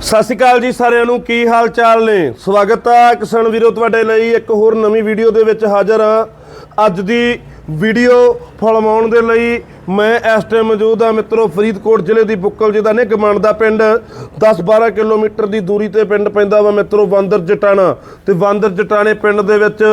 ਸਤਿ ਸ਼੍ਰੀ ਅਕਾਲ ਜੀ ਸਾਰਿਆਂ ਨੂੰ, ਕੀ ਹਾਲ ਚਾਲ ਨੇ? ਸਵਾਗਤ ਆ ਕਿਸਾਨ ਵੀਰੋ, ਤੁਹਾਡੇ ਲਈ ਇੱਕ ਹੋਰ ਨਵੀਂ ਵੀਡੀਓ ਦੇ ਵਿੱਚ ਹਾਜ਼ਰ ਹਾਂ। ਅੱਜ ਦੀ ਵੀਡੀਓ ਫਲਮਾਉਣ ਦੇ ਲਈ ਮੈਂ ਇਸ ਟਾਈਮ ਮੌਜੂਦ ਹਾਂ ਮਿੱਤਰੋ, ਫਰੀਦਕੋਟ ਜ਼ਿਲ੍ਹੇ ਦੀ ਬੁੱਕਲ ਜ਼ਿਲ੍ਹਾ ਨੇ ਗਮਨ ਦਾ ਪਿੰਡ। 10-12 ਕਿਲੋਮੀਟਰ ਦੀ ਦੂਰੀ ਤੇ ਪਿੰਡ ਪੈਂਦਾ ਵਾ ਮਿੱਤਰੋ, ਬਾਂਦਰ ਜਟਾਣਾ। ਤੇ ਬਾਂਦਰ ਜਟਾਣੇ ਪਿੰਡ ਦੇ ਵਿੱਚ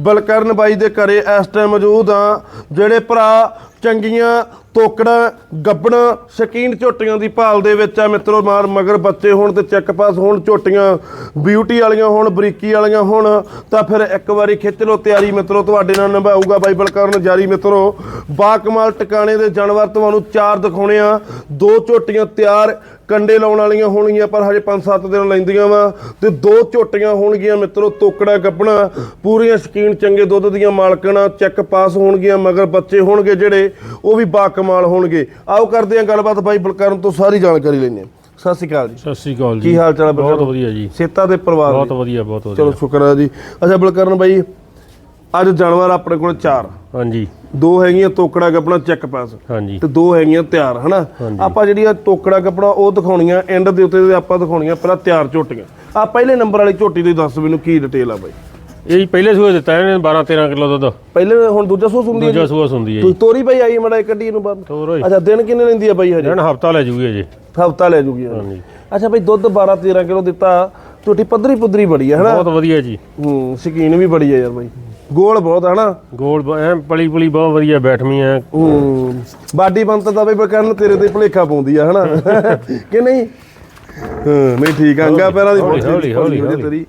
ਬਲਕਰਨ ਬਾਈ ਦੇ ਘਰੇ ਇਸ ਟਾਈਮ ਮੌਜੂਦ ਹਾਂ, ਜਿਹੜੇ ਭਰਾ ਚੰਗੀਆਂ ਤੋਕੜਾਂ, ਗੱਬਣਾ, ਸ਼ਕੀਨ ਝੋਟੀਆਂ ਦੀ ਭਾਲ ਦੇ ਵਿੱਚ ਆ ਮਿੱਤਰੋ ਮਾਰ, ਮਗਰ ਬੱਚੇ ਹੋਣ ਤੇ ਚੈੱਕ ਪਾਸ ਹੋਣ ਝੋਟੀਆਂ ਬਿਊਟੀ ਵਾਲੀਆਂ ਹੋਣ, ਬਰੀਕੀ ਵਾਲੀਆਂ ਹੋਣ, ਤਾਂ ਫਿਰ ਇੱਕ ਵਾਰੀ ਖਿੱਚ ਲਓ ਤਿਆਰੀ ਮਿੱਤਰੋ, ਤੁਹਾਡੇ ਨਾਲ ਨਿਭਾਊਗਾ ਬਾਈਬਲ ਕਰਨ ਜਾਰੀ ਮਿੱਤਰੋ। ਬਾ ਕਮਾਲ ਟਿਕਾਣੇ ਦੇ ਜਾਨਵਰ ਤੁਹਾਨੂੰ ਚਾਰ ਦਿਖਾਉਣੇ ਆ, ਦੋ ਝੋਟੀਆਂ ਤਿਆਰ ਕੰਡੇ ਲਾਉਣ ਵਾਲੀਆਂ ਹੋਣਗੀਆਂ ਪਰ ਹਜੇ 5-7 ਦਿਨ ਲੈਂਦੀਆਂ ਵਾ ਤੇ ਦੋ ਝੋਟੀਆਂ ਹੋਣਗੀਆਂ ਮਿੱਤਰੋ ਤੋਕੜਾ ਗੱਬਣਾ ਪੂਰੀਆਂ ਸ਼ਕੀਨ ਚੰਗੇ ਦੁੱਧ ਦੀਆਂ ਮਾਲਕਣਾ ਚੈੱਕ ਪਾਸ ਹੋਣਗੀਆਂ ਮਗਰ ਬੱਚੇ ਹੋਣਗੇ ਜਿਹੜੇ ਉਹ ਵੀ ਬਾ ਕਮਾਲ ਹੋਣਗੇ। ਆਓ ਕਰਦੇ ਆਂ ਗੱਲਬਾਤ ਬਾਈ ਬਲਕਰਨ ਤੋਂ ਸਾਰੀ ਜਾਣਕਾਰੀ ਹਾਂ। ਸਤਿ ਸ਼੍ਰੀ ਅਕਾਲ ਜੀ। ਸਤਿ ਸ੍ਰੀ ਅਕਾਲ ਜੀ। ਕੀ ਹਾਲ ਚਾਲ ਹੈ ਬਹੁਤ? ਵਧੀਆ ਜੀ। ਸੇਤਾ ਦੇ ਪਰਿਵਾਰ ਬਹੁਤ? ਵਧੀਆ ਬਹੁਤ ਚਲੋ ਵਧੀਆ ਸ਼ੁਕਰ ਹੈ ਜੀ। ਅੱਛਾ ਬਲਕਰਨ ਬਾਈ ਅੱਜ ਜਾਨਵਰ ਆਪਣੇ ਕੋਲ ਚਾਰ। ਹਾਂਜੀ। ਦੋ ਹੈਗੀਆਂ ਤੋਕੜਾ ਗੱਬਣਾ ਚੈੱਕ ਪਾਸ। ਹਾਂਜੀ। ਤੇ ਦੋ ਹੈਗੀਆਂ ਤਿਆਰ ਹਨਾ? ਹਾਂਜੀ। ਆਪਾਂ ਜਿਹੜੀਆਂ ਤੋਕੜਾ ਕੱਪੜਾ ਉਹ ਦਿਖਾਉਣੀਆਂ ਐਂਡ ਦੇ ਉੱਤੇ ਤੇ ਆਪਾਂ ਦਿਖਾਉਣੀਆਂ ਪਹਿਲਾਂ ਤਿਆਰ ਝੋਟੀਆਂ। ਆ ਪਹਿਲੇ ਨੰਬਰ ਵਾਲੀ ਝੋਟੀ ਦੀ ਦੱਸ ਮੈਨੂੰ ਕੀ ਡਿਟੇਲ ਆ ਬਾਈ? ਇਹ ਪਹਿਲੇ ਸੂਏ ਦਿੱਤਾ ਇਹਨੇ 12 13 ਕਿਲੋ ਦੁੱਧ। ਪਹਿਲੇ ਹੁਣ ਦੂਜਾ ਸੂਸ ਹੁੰਦੀ ਹੈ ਦੂਜਾ ਸੂਆ ਸੁੰਦੀ ਹੈ ਤੂੰ ਤੋਰੀ ਬਾਈ ਆਈ ਮੜਾ ਕੱਢੀ ਇਹਨੂੰ ਹੋਈ ਅੱਛਾ ਦਿਨ ਕਿੰਨੇ ਲੈਂਦੀ ਆ ਬਾਈ ਹਜੇ? ਜਣ ਹਫਤਾ ਲੈ ਜੂਗੀ ਅਜੇ ਹਫਤਾ ਲੈ ਜੂਗੀ। ਹਾਂਜੀ। ਅੱਛਾ ਬਾਈ ਦੁੱਧ 12 13 ਕਿਲੋ ਦਿੱਤਾ। ਝੋਟੀ ਪੱਧਰੀ ਪੁੱਧਰੀ ਬੜੀ ਹੈ ਹਨਾ? ਬਹੁਤ ਵਧੀਆ ਜੀ। ਹੂੰ ਸ਼ਕੀਨ ਵੀ ਬੜੀ ਹੈ ਯਾਰ ਬਾਈ। ਗੋਲ ਬਹੁਤ ਹੈ ਹਨਾ ਗੋਲ ਐਨ ਪਲੀ ਪਲੀ ਬਹੁਤ ਵਧੀਆ ਬੈਠਵੀਂ ਐ। ਹੂੰ। ਬਾਡੀ ਬੰਤ ਦਾ ਬਈ ਬਕਰਨ ਤੇਰੇ ਤੇ ਭੁਲੇਖਾ ਪਾਉਂਦੀ ਆ ਹਨਾ? ਕਿ ਨਹੀਂ? ਹਾਂ ਨਹੀਂ ਠੀਕ ਆ ਅੰਗਾ ਪੈਰਾਂ ਦੀ ਹੌਲੀ, ਹੌਲੀ, ਹੌਲੀ। ਤੇਰੀ।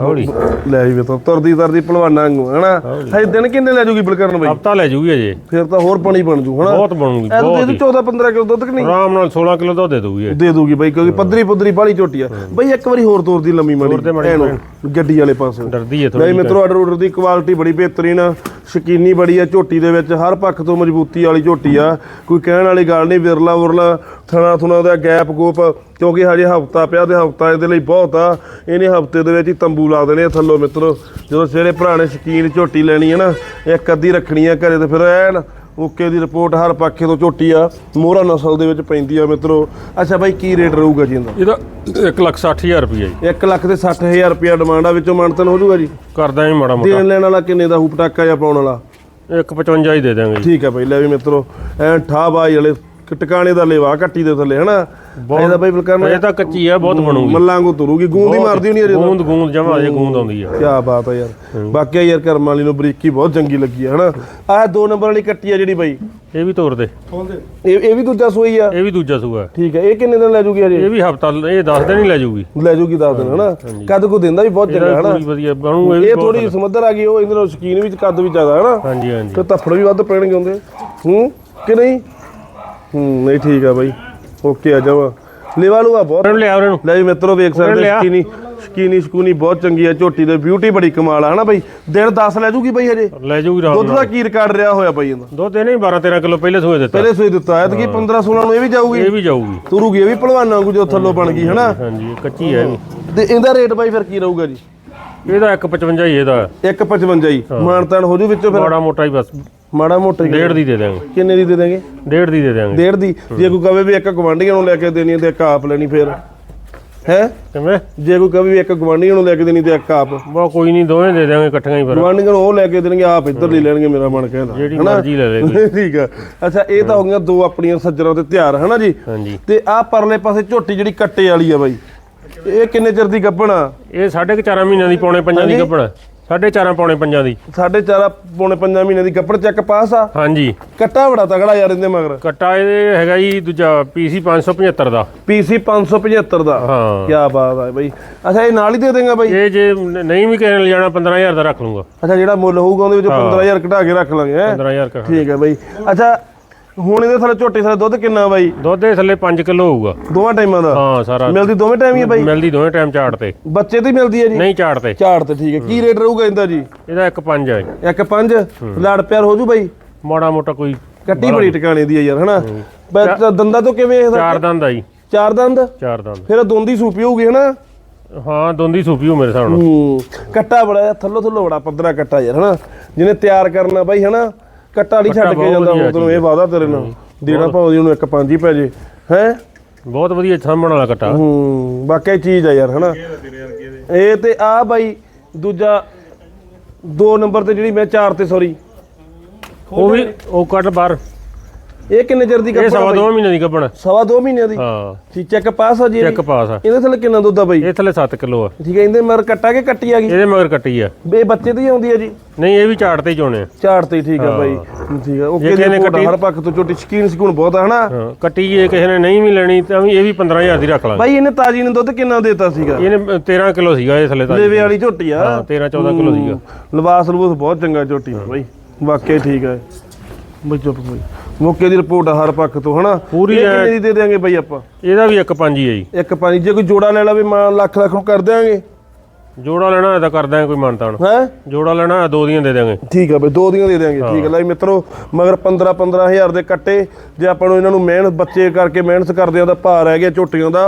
ਹੌਲੀ। ਲੈ ਜੀ ਵੇਤੋ ਤੁਰਦੀ ਤਰਦੀ ਭਲਵਾਨਾਂ ਵਾਂਗੂ ਹਨਾ? ਹਜੇ ਦਿਨ ਕਿੰਨੇ ਲੈ ਜੂਗੀ ਬਲਕਰਨ ਬਾਈ? ਹਫਤਾ ਲੈ ਜੂਗੀ ਅਜੇ ਫਿਰ ਤਾਂ ਹੋਰ ਪਾਣੀ ਬਣ ਜੂ ਹਨਾ? ਬਹੁਤ ਬਣੂਗੀ ਇਹ ਬਹੁਤ ਦੇ ਦੂ 14 15 ਕਿਲੋ ਦੁੱਧ ਕਿ ਨਹੀਂ? ਆਰਾਮ ਨਾਲ 16 ਕਿਲੋ ਦੁੱਧ ਦੇ ਦੂਗੀ ਇਹ। ਦੇ ਦੂਗੀ ਬਾਈ ਕਿਉਂਕਿ ਪੱਧਰੀ ਪੁੱਧਰੀ ਬਾਲੀ ਝੋਟੀ ਆ। ਬਾਈ ਇੱਕ ਵਾਰੀ ਹੋਰ ਤੋਰਦੀ ਲੰਮੀ ਮਾੜੀ। ਐਨੂੰ ਗੱਡੀ ਵਾਲੇ ਪਾਸੇ। ਡਰਦੀ ਹੈ ਨਹੀਂ ਥੋੜੀ ਮਿੱਤਰੋ ਆਰਡਰ ਆਰਡਰ ਦੀ ਕੁਆਲਿਟੀ ਬੜੀ ਬਿਹਤਰੀਨ ਆ ਸ਼ਕੀਨੀ ਬੜੀ ਆ ਝੋਟੀ ਦੇ ਵਿੱਚ ਹਰ ਪੱਖ ਤੋਂ ਮਜ਼ਬੂਤੀ ਵਾਲੀ ਝੋਟੀ ਆ। ਕੋਈ ਕਹਿਣ ਵਾਲੀ ਗੱਲ ਨਹੀਂ ਵਿਰਲਾ ਉਰਲਾ ਥਣਾ ਥੁਣਾ ਦਾ ਗੈਪ ਗੋਪ ਕਿਉਂਕਿ ਹਜੇ ਹਫਤਾ ਪਿਆ ਤੇ ਹਫਤਾ ਇਹਦੇ ਲਈ ਬਹੁਤ ਆ। ਇਹਨੇ ਹਫ਼ਤੇ ਦੇ ਵਿੱਚ ਹੀ ਤੰਬੂ ਲਾ ਦੇਣੇ ਆ ਥੱਲੋਂ ਮਿੱਤਰੋ। ਜਦੋਂ ਸਵੇਰੇ ਭਰਾ ਨੇ ਸ਼ਕੀਨ ਝੋਟੀ ਲੈਣੀ ਹੈ ਨਾ ਇੱਕ ਅੱਧੀ ਰੱਖਣੀ ਆ ਘਰੇ ਤੇ ਫਿਰ ਐਨ ਓਕੇ ਦੀ ਰਿਪੋਰਟ ਹਰ ਪੱਖੇ ਤੋਂ ਝੋਟੀ ਆ ਮੋਹਰਾ ਨਸਲ ਦੇ ਵਿੱਚ ਪੈਂਦੀ ਆ ਮਿੱਤਰੋ। ਅੱਛਾ ਬਾਈ ਕੀ ਰੇਟ ਰਹੂਗਾ ਜੀ ਇਹਦਾ? ਇਹਦਾ 1 ਲੱਖ 60000 ਰੁਪਏ ਜੀ। 1 ਲੱਖ ਤੇ 60000 ਰੁਪਿਆ ਡਿਮਾਂਡ ਆ ਵਿੱਚੋਂ ਮਾਨਤਨ ਹੋ ਜਾਊਗਾ ਜੀ? ਕਰਦਾ ਹੀ ਮਾੜਾ ਮੋਟਾ। ਦੇਣ ਲੈਣ ਵਾਲਾ ਕਿੰਨੇ ਦਾ ਹੂ ਪਟਾਕਾ ਜਾਂ ਪਾਉਣ ਵਾਲਾ? 155 ਹੀ ਦੇ ਦਾਂਗੇ ਜੀ। ਠੀਕ ਹੈ ਬਈ ਲੈ ਵੀ ਮਿੱਤਰੋ ਐ ਠਾ ਬਾਈ ਵਾਲੇ ਕ- ਟਿਕਾਣੇ ਦਾ ਲੇਵਾ ਕੱਟੀ ਦੇ ਥੱਲੇ ਹਨਾ? ਇਹਦਾ ਬਈ ਬਲਕਰਨ ਅਜੇ ਤਾਂ ਕੱਚੀ ਆ ਬਹੁਤ ਬਣੂਗੀ। ਮੱਲਾਂਗੂ ਤੁਰੂਗੀ ਗੂੰਦ ਹੀ ਮਾਰਦੀ ਹੋਣੀ ਅਜੇ ਗੂੰਦ ਗੂੰਦ ਜਮਾ ਅਜੇ ਗੂੰਦ ਆਉਂਦੀ ਆ। ਕੀ ਬਾਤ ਹੈ ਯਾਰ। ਬਾਕੀ ਯਾਰ ਕਰਮ ਵਾਲੀ ਨੂੰ ਬਰੀਕੀ ਬਹੁਤ ਚੰਗੀ ਲੱਗੀ ਹੈ ਹਨਾ? ਆਹ ਦੋ ਨੰਬਰ ਵਾਲੀ ਕੱਟੀ ਆ ਜਿਹੜੀ ਬਾਈ। ਇਹ ਵੀ ਤੋਰ ਦੇ। ਇਹ ਇਹ ਵੀ ਦੂਜਾ ਸੂਈ ਆ? ਇਹ ਵੀ ਦੂਜਾ ਸੂਆ ਠੀਕ ਹੈ ਇਹ ਕਿੰਨੇ ਦਿਨ ਲੈ ਜੂਗੀ ਅਜੇ ਇਹ ਵੀ ਹਫਤਾ ਇਹ 10 ਦਿਨ ਹੀ ਲੈ ਜਾਊਗੀ ਲੈ ਜੂਗੀ ਦੱਸ ਦਿਨ ਹਨਾ? ਕੱਦ ਕੋ ਦਿੰਦਾ ਵੀ ਬਹੁਤ ਚੰਗਾ ਹਨਾ? ਵਧੀਆ ਬਣੂ ਇਹ ਇਹ ਥੋੜੀ ਸਮੁੰਦਰ ਆ ਗਈ ਉਹ ਇਹਦੇ ਨਾਲ ਸ਼ਕੀਨ ਵੀ ਕੱਦ ਵੀ ਜ਼ਿਆਦਾ ਹਨਾ? ਹਾਂਜੀ ਹਾਂਜੀ। ਤੇ ਧੱਫੜ ਵੀ ਵੱਧ ਪੈਣਗੇ ਹੁੰਦੇ ਹੂੰ? ਕਿ ਨਹੀਂ? ਹੂੰ ਨਹੀਂ ਠੀਕ ਆ ਬਾਈ। ਓਕੇ ਆ ਜਾਵਾ ਲੇਵਾ ਲੂਆ ਬਹੁਤ। ਇਹਨਾਂ ਨੂੰ ਲਿਆ ਉਹਨਾਂ ਨੂੰ। ਲੈ ਵੀ ਮਿੱਤਰੋ ਵੇਖ ਸਕਦੇ ਲਿਆ। ਸ਼ਕੀਨੀ ਸ਼ਕੀਨੀ ਸ਼ਕੂਨੀ ਬਹੁਤ ਚੰਗੀ ਆ ਝੋਟੀ ਦੇ ਬਿਊਟੀ ਬੜੀ ਕਮਾਲ ਆ ਹਨਾ ਬਾਈ? ਦਿਨ 10 ਲੈ ਜੂਗੀ ਬਾਈ ਹਜੇ? ਲੈ ਜਾਊਗੀ ਰਾਤ ਦੁੱਧ ਦਾ ਕੀ ਰਿਕਾਰਡ ਰਿਹਾ ਹੋਇਆ ਬਾਈ ਇਹਦਾ। ਦੁੱਧ ਇਹਨੇ 12 13 ਕਿਲੋ ਪਹਿਲੇ ਸੂਏ ਦਿੱਤਾ। ਪਹਿਲੇ ਸੂਈ ਦਿੱਤਾ ਹੈ। ਕਿ 15 16 ਨੂੰ ਇਹ ਵੀ ਜਾਊਗੀ? ਇਹ ਵੀ ਜਾਊਗੀ। ਤੁਰੂਗੀ ਇਹ ਵੀ ਭਲਵਾਨਾਂ ਵਾਂਗੂ ਜੋ ਥੱਲੋਂ ਬਣ ਗਈ ਹਨਾ? ਹਾਂਜੀ ਕੱਚੀ ਹੈ ਇਹ ਵੀ। ਤੇ ਇਹਦਾ ਰੇਟ ਬਾਈ ਫਿਰ ਕੀ ਰਹੂਗਾ ਜੀ? ਇਹਦਾ 155 ਹੀ ਇਹਦਾ। 155 ਹੀ। ਮਾਨਤਾਨ ਹੋ ਜੂ ਵਿੱਚੋਂ ਫਿਰ। ਮਾੜਾ ਮੋਟਾ ਹੀ ਬਸ। ਮਾੜਾ ਮੋਟਾ ਹੀ ਡੇਢ ਦੀ ਦੇ ਦਾਂਗੇ ਕਿੰਨੇ ਦੀ ਦੇ ਦੇਂਗੇ ਡੇਢ ਦੀ ਦੇ ਦਾਂਗੇ ਡੇਢ ਦੀ? ਜੇ ਕੋਈ ਕਵੇ ਵੀ ਇੱਕ ਗਵਾਂਢੀਆਂ ਨੂੰ ਲੈ ਕੇ ਦੇਣੀ ਤੇ ਇੱਕ ਆਪ ਲੈਣੀ ਫਿਰ। ਹੈ? ਕਿਵੇਂ? ਜੇ ਕੋਈ ਕਵੇ ਵੀ ਇੱਕ ਗਵਾਂਢੀਆਂ ਨੂੰ ਲੈ ਕੇ ਦੇਣੀ ਤੇ ਇੱਕ ਆਪ। ਬਾ ਕੋਈ ਨਹੀਂ ਦੋਵੇਂ ਦੇ ਦਾਂਗੇ ਇਕੱਠੀਆਂ ਹੀ ਫਿਰ। ਗਵਾਂਢੀਆਂ ਨੂੰ ਉਹ ਲੈ ਕੇ ਦੇਣਗੇ ਆਪ ਇੱਧਰ ਲੈ ਲੈਣਗੇ ਮੇਰਾ ਮਨ ਕਹਿੰਦਾ। ਜਿਹੜੀ ਮਰਜ਼ੀ ਲੈ ਲੈ। ਠੀਕ ਆ। ਅੱਛਾ ਇਹ ਤਾਂ ਹੋ ਗਈਆਂ ਦੋ ਆਪਣੀਆਂ ਸੱਜਰਾਂ ਤੇ ਤਿਆਰ ਹਨਾ ਜੀ? ਤੇ ਆਹ ਪਰਲੇ ਪਾਸੇ ਝੋਟੀ ਜਿਹੜੀ ਕੱਟੇ ਵਾਲੀ ਆ ਬਾਈ। ਇਹ ਕਿੰਨੇ ਚਿਰ ਦੀ ਗੱਭਣਾ ਇਹ ਸਾਢੇ ਕੁ ਚਾਰਾਂ ਮਹੀਨਿਆਂ ਦੀ ਪੌਣੇ ਪੰਜਾਂ ਦੀ ਕੱਪੜ ਸਾਢੇ ਚਾਰਾਂ ਪੌਣੇ ਪੰਜਾਂ ਦੀ। ਸਾਢੇ ਚਾਰ ਪੌਣੇ ਪੰਜਾਂ ਮਹੀਨੇ ਦੀ ਗੱਭਣ ਚੱਕ ਪਾਸ ਆ। ਹਾਂਜੀ। ਕੱਟਾ ਬੜਾ ਤਗੜਾ ਯਾਰ ਇਹਦੇ ਮਗਰ। ਕੱਟਾ ਇਹ ਹੈਗਾ ਜੀ ਦੂਜਾ ਪੀਸੀ 575 ਦਾ। ਪੀਸੀ 575 ਦਾ। ਹਾਂ। ਕੀ ਬਾਤ ਆ ਬਾਈ। ਅੱਛਾ ਇਹ ਨਾਲ ਹੀ ਦੇ ਦੇਗਾ ਬਾਈ? ਇਹ ਜੇ ਨਹੀਂ ਵੀ ਕਿਸੇ ਨੇ ਲਿਜਾਣਾ 15000 ਦਾ ਰੱਖ ਲੂੰਗਾ। ਅੱਛਾ ਜਿਹੜਾ ਮੁੱਲ ਹੋਊਗਾ ਉਹਦੇ ਵਿੱਚੋਂ 15000 ਘਟਾ ਕੇ ਰੱਖ ਲਾਂਗੇ ਹੈਂ? 15000 ਕਾ ਠੀਕ ਹੈ ਬਾਈ। ਅੱਛਾ ਹੁਣ ਇਹਦੇ ਥੱਲੇ ਝੋਟੇ ਥੱਲੇ ਦੁੱਧ ਕਿੰਨਾ ਬਾਈ? ਦੁੱਧ ਦੇ ਥੱਲੇ 5 ਕਿਲੋ ਹੋਊਗਾ। ਦੋਵਾਂ ਟਾਈਮਾਂ ਦਾ? ਹਾਂ ਸਾਰਾ। ਮਿਲਦੀ ਦੋਵੇਂ ਟਾਈਮ ਹੀ ਹੈ ਬਾਈ? ਮਿਲਦੀ ਦੋਵੇਂ ਟਾਈਮ ਚਾੜ ਤੇ। ਬੱਚੇ ਤੇ ਮਿਲਦੀ ਹੈ ਜੀ? ਨਹੀਂ ਚਾੜ ਤੇ। ਝਾੜ ਤੇ ਠੀਕ ਹੈ ਕੀ ਰੇਟ ਰਹੂਗਾ ਇਹਦਾ ਜੀ? ਇਹਦਾ ਇੱਕ ਪੰਜ ਹੈ ਇੱਕ ਪੰਜ? ਲੜ ਪਿਆਰ ਹੋ ਜੂ ਬਾਈ? ਮਾੜਾ ਮੋਟਾ ਕੋਈ ਕੱਟੀ ਬੜੀ ਟਿਕਾਣੇ ਦੀ ਹੈ ਯਾਰ ਹਨਾ? ਦੰਦਾਂ ਤੋਂ ਕਿਵੇਂ ਇਹਦਾ? ਚਾਰ ਦੰਦ ਆਈ ਚਾਰ ਦੰਦ? ਚਾਰ ਦੰਦ। ਫਿਰ ਦੋਂਦੀ ਸੂਪੀ ਹੋਊਗੀ ਹਨਾ? ਹਾਂ ਦੋਂਦੀ ਸੂਪੀ ਹੋ ਮੇਰੇ ਹੂੰ। ਕੱਟਾ ਬੜਾ ਥੱਲੋਂ ਥੱਲੋਂ ਬੜਾ ਪੱਧਰਾ ਕੱਟਾ ਯਾਰ ਹਨਾ? ਜਿਹਨੇ ਤਿਆਰ ਕਰਨਾ ਬਾਈ ਹਨਾ? ਕੱਟਾ ਨਹੀਂ ਛੱਡ ਕੇ ਜਾਂਦਾ ਉਹ ਤੈਨੂੰ ਇਹ ਵਾਦਾ ਤੇਰੇ ਨਾਲ। ਦੇਣਾ ਭਾਉ ਦੀ ਉਹਨੂੰ ਇੱਕ ਪੰਜ ਹੀ ਪੈ ਜੇ। ਹੈ? ਬਹੁਤ ਵਧੀਆ ਸਾਂਭਣ ਵਾਲਾ ਕੱਟਾ। ਹੂੰ ਵਾਕਿਆ ਚੀਜ਼ ਆ ਯਾਰ ਹਨਾ? ਇਹ ਤੇ ਆ ਬਾਈ ਦੂਜਾ ਦੋ ਨੰਬਰ ਤੇ ਜਿਹੜੀ ਮੈਂ ਚਾਰ ਤੇ ਸੌਰੀ ਉਹ ਵੀ ਉਹ ਕੱਟ ਬਾਹਰ। ਇਹ ਕਿੰਨੇ ਚਿਰ ਦੀ ਇਹ ਕੱਪੜਾ ਸਵਾ ਬਾਈ? ਦੋ ਮਹੀਨੇ ਦੀ ਕੱਪਣ ਸਵਾ ਦੋ ਮਹੀਨਿਆਂ ਦੀ? ਹਾਂ। ਠੀਕ ਚੈੱਕ ਪਾਸ ਆ ਜੀ ਇਹਦੀ? ਚੈੱਕ ਪਾਸ ਆ। ਇਹਦੇ ਥੱਲੇ ਕਿੰਨਾ ਦੁੱਧ ਆ ਬਾਈ? ਇਹ ਥੱਲੇ 7 ਕਿਲੋ ਆ। ਠੀਕ ਹੈ ਇਹਦੇ ਮਰ ਕੱਟਾ ਕੇ ਕੱਟੀ ਆ ਗਈ? ਇਹਦੇ ਮਗਰ ਕੱਟੀ ਆ। ਬੇ ਬੱਚੇ ਤੇ ਹੀ ਆਉਂਦੀ ਆ ਜੀ? ਨਹੀਂ ਇਹ ਵੀ ਝਾੜ ਤੇ ਹੀ ਚੋਣੇ ਆ। ਝਾੜ ਤੇ ਹੀ ਠੀਕ ਆ ਬਾਈ। ਠੀਕ ਆ ਉਹ ਜੇ ਕਿਸੇ ਨੇ ਕੱਟੀ- ਹਰ ਪੱਖ ਤੋਂ ਛੋਟੀ ਸ਼ਕੀਨ ਸਕੂਨ ਬਹੁਤ ਆ ਹਨਾ? ਹਾਂ ਕੱਟੀ ਜੇ ਕਿਸੇ ਨੇ ਨਹੀਂ ਵੀ ਲੈਣੀ ਤਾਂ ਵੀ ਇਹ ਵੀ 15000 ਦੀ ਰੱਖ ਲਾਂਗੇ। ਬਾਈ ਇਹਨੇ ਤਾਜੀ ਨੇ ਦੁੱਧ ਕਿੰਨਾ ਦੇਤਾ ਸੀਗਾ? ਇਹਨੇ 13 ਕਿਲੋ ਸੀਗਾ ਇਹ ਥੱਲੇ ਤਾਂ ਲੇਵੇ ਵਾਲੀ ਝੋਟੀ ਆ। ਹਾਂ 13 14 ਕਿਲੋ ਸੀਗਾ। ਲਿਬਾਸ ਲਬੂਸ ਬਹੁਤ ਚੰਗਾ ਝੋਟੀ ਆ ਬਾਈ। ਵਾਕਿਆ ਠੀਕ ਹੈ ਬਈ ਚੁੱਪ ਬਈ। ਮੌਕੇ ਦੀ ਰਿਪੋਰਟ ਆ ਹਰ ਪੱਖ ਤੋਂ ਹਨਾ? ਪੂਰੀ ਇਹ ਕਿੰਨੇ ਦੀ ਦੇ ਦਿਆਂਗੇ ਬਾਈ ਆਪਾਂ? ਇਹਦਾ ਵੀ ਇੱਕ ਪੰਜ ਹੀ ਹੈ ਜੀ। ਇੱਕ ਪਾਣੀ ਜੇ ਕੋਈ ਜੋੜਾ ਲੈ ਲਵੇ ਮਾਂ ਲੱਖ ਲੱਖ ਨੂੰ ਕਰ ਦਿਆਂਗੇ। ਜੋੜਾ ਲੈਣਾ ਹੋਇਆ ਤਾਂ ਕਰਦਾ ਕੋਈ ਮਾਨਤਾਨ ਹੈ? ਜੋੜਾ ਲੈਣਾ ਹੋਇਆ ਦੋ ਦੀਆਂ ਦੇ ਦਾਂਗੇ ਠੀਕ ਆ ਬਈ ਦੋ ਦੀਆਂ ਦੇ ਦਿਆਂਗੇ ਠੀਕ ਹੈ। ਲੈ ਮਿੱਤਰੋ ਮਗਰ 15 15000 ਦੇ ਕੱਟੇ ਜੇ ਆਪਾਂ ਨੂੰ ਇਹਨਾਂ ਨੂੰ ਮਿਹਨਤ ਬੱਚੇ ਕਰਕੇ ਮਿਹਨਤ ਕਰਦੇ ਆ ਤਾਂ ਭਾਰ ਰਹਿ ਗਿਆ ਝੋਟੀਆਂ ਦਾ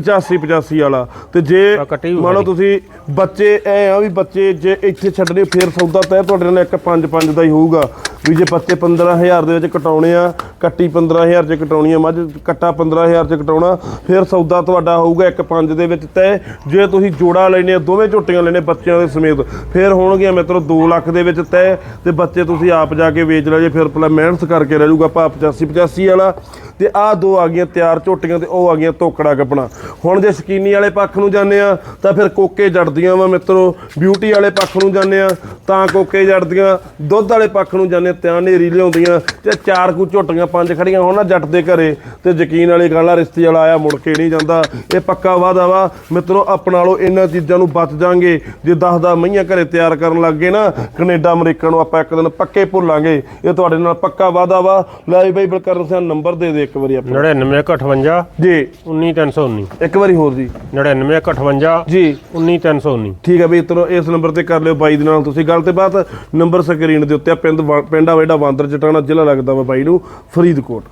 85 85 ਵਾਲਾ। ਤੇ ਜੇ ਆ ਮੰਨ ਲਓ ਤੁਸੀਂ ਬੱਚੇ ਐ ਆ ਵੀ ਬੱਚੇ ਜੇ ਇੱਥੇ ਛੱਡਣੇ ਫੇਰ ਸੌਦਾ ਤੈ ਤੁਹਾਡੇ ਨਾਲ ਇੱਕ 5 5 ਦਾ ਹੀ ਹੋਊਗਾ। ਵੀ ਜੇ ਬੱਚੇ 15000 ਦੇ ਵਿੱਚ ਕਟਾਉਣੇ ਆ, ਕੱਟੀ 15000 ਚ ਕਟਾਉਣੀ ਆ, ਮੱਝ ਕੱਟਾ 15000 ਚ ਕਟਾਉਣਾ, ਫਿਰ ਸੌਦਾ ਤੁਹਾਡਾ ਹੋਊਗਾ ਇੱਕ 5 ਦੇ ਵਿੱਚ ਤੈ ਜੇ ਤੁਸੀਂ ਜੋੜਾ ਲੈਣੇ ਆ, ਦੋਵੇਂ ਝੋਟੀਆਂ ਲੈਣੇ ਬੱਚਿਆਂ ਦੇ ਸਮੇਤ, ਫਿਰ ਹੋਣਗੀਆਂ ਮਿੱਤਰੋ 2 ਲੱਖ ਦੇ ਵਿੱਚ ਤੈ ਤੇ ਬੱਚੇ ਤੁਸੀਂ ਆਪ ਜਾ ਕੇ ਵੇਚ ਲੈ ਜੇ ਫਿਰ ਪਹਿਲਾਂ ਮਿਹਨਤ ਕਰਕੇ ਰਹਿ ਜਾਊਗਾ ਭਾ 85 85 ਵਾਲਾ ਤੇ ਆਹ ਦੋ ਆ ਗਈਆਂ ਤਿਆਰ ਝੋਟੀਆਂ ਤੇ ਉਹ ਆ ਗਈਆਂ ਤੋਕੜਾ ਕੱਪਣਾ। ਹੁਣ ਜੇ ਸਕੀਨੀ ਵਾਲੇ ਪੱਖ ਨੂੰ ਜਾਂਦੇ ਆ, ਤਾਂ ਫਿਰ ਕੋਕੇ ਜੜਦੀਆਂ ਵਾ ਮਿੱਤਰੋ। ਬਿਊਟੀ ਵਾਲੇ ਪੱਖ ਨੂੰ ਜਾਂਦੇ ਆ, ਤਾਂ ਕੋਕੇ ਜੜਦੀਆਂ। ਦੁੱਧ ਵਾਲੇ ਪੱਖ ਨੂੰ ਜਾਂਦੇ ਆ ਤਾਂ ਨੇਰੀ ਲਿਆਉਂਦੀਆਂ। ਤੇ ਚਾਰ ਕੁ ਝੋਟੀਆਂ ਪੰਜ ਖੜੀਆਂ, ਹੋਣ ਨਾ ਜੱਟ ਦੇ ਘਰੇ। ਤੇ ਯਕੀਨ ਵਾਲੀ ਗੱਲ ਆ, ਰਿਸ਼ਤੇ ਵਾਲਾ ਆਇਆ, ਮੁੜ ਕੇ ਨਹੀਂ ਜਾਂਦਾ। ਇਹ ਪੱਕਾ ਵਾਦਾ ਵਾ। ਮਿੱਤਰੋ, ਆਪਣਾ ਲਓ, ਇਹਨਾਂ ਚੀਜ਼ਾਂ ਨੂੰ ਬਚ ਜਾਾਂਗੇ। ਜੇ 10 10 ਮਹੀਆਂ ਘਰੇ ਤਿਆਰ ਕਰਨ ਲੱਗ ਗਏ ਨਾ, ਕੈਨੇਡਾ, ਅਮਰੀਕਾ ਨੂੰ ਆਪਾਂ ਇੱਕ ਦਿਨ ਪੱਕੇ ਭੁੱਲਾਂਗੇ। ਇਹ ਤੁਹਾਡੇ ਨਾਲ ਪੱਕਾ ਵਾਦਾ ਵਾ। ਲੈ ਬਈ ਬਲਕਰਨ ਸਿੰਘ, ਨੰਬਰ ਦੇ ਦੇ ਇੱਕ ਵਾਰੀ ਆਪਾਂ 9958 ਜੀ। 19319 ਇੱਕ ਵਾਰੀ ਹੋਰ ਜੀ। 9958 ਜੀ। 19319 ਠੀਕ ਹੈ ਬਈ ਇਤਨੋ ਇਸ ਨੰਬਰ ਤੇ ਕਰ ਲਿਓ ਬਾਈ ਦੇ ਨਾਲ ਤੁਸੀਂ। ਗੱਲ ਤੇ ਬਾਤ ਨੰਬਰ ਸਕਰੀਨ ਦੇ ਉੱਤੇ ਆ, ਪਿੰਡ ਵਾ- ਪਿੰਡਾ ਵੇੜਾ ਬਾਂਦਰ ਜਟਾਣਾ ਜ਼ਿਲ੍ਹਾ ਲੱਗਦਾ ਵਾ ਬਾਈ ਨੂੰ ਫਰੀਦਕੋਟ।